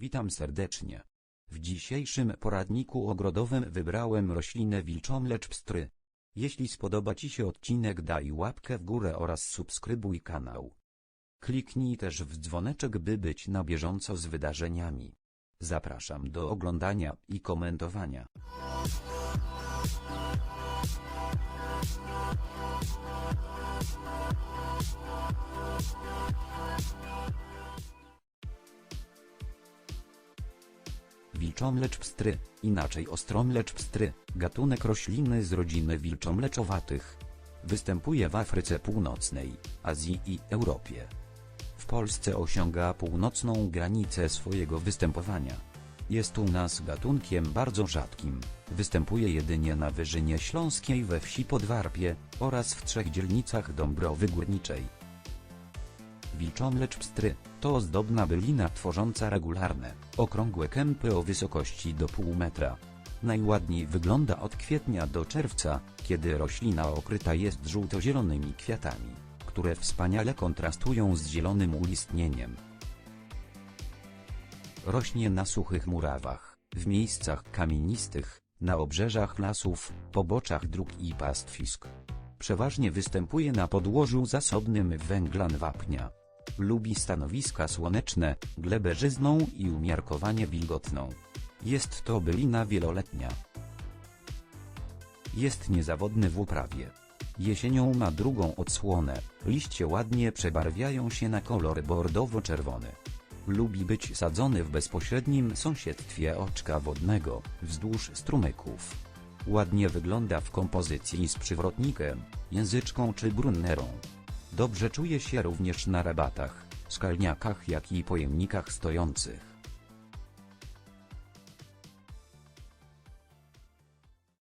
Witam serdecznie. W dzisiejszym poradniku ogrodowym wybrałem roślinę wilczomlecz pstry. Jeśli spodoba Ci się odcinek daj łapkę w górę oraz subskrybuj kanał. Kliknij też w dzwoneczek by być na bieżąco z wydarzeniami. Zapraszam do oglądania i komentowania. Wilczomlecz pstry, inaczej ostromlecz pstry, gatunek rośliny z rodziny wilczomleczowatych. Występuje w Afryce Północnej, Azji i Europie. W Polsce osiąga północną granicę swojego występowania. Jest u nas gatunkiem bardzo rzadkim, występuje jedynie na Wyżynie Śląskiej we wsi Podwarpie, oraz w trzech dzielnicach Dąbrowy Górniczej. Wilczomlecz pstry, to ozdobna bylina tworząca regularne, okrągłe kępy o wysokości do pół metra. Najładniej wygląda od kwietnia do czerwca, kiedy roślina okryta jest żółto-zielonymi kwiatami, które wspaniale kontrastują z zielonym ulistnieniem. Rośnie na suchych murawach, w miejscach kamienistych, na obrzeżach lasów, poboczach dróg i pastwisk. Przeważnie występuje na podłożu zasobnym węglan wapnia. Lubi stanowiska słoneczne, glebę żyzną i umiarkowanie wilgotną. Jest to bylina wieloletnia. Jest niezawodny w uprawie. Jesienią ma drugą odsłonę, liście ładnie przebarwiają się na kolor bordowo-czerwony. Lubi być sadzony w bezpośrednim sąsiedztwie oczka wodnego, wzdłuż strumyków. Ładnie wygląda w kompozycji z przywrotnikiem, języczką czy brunnerą. Dobrze czuje się również na rabatach, skalniakach jak i pojemnikach stojących.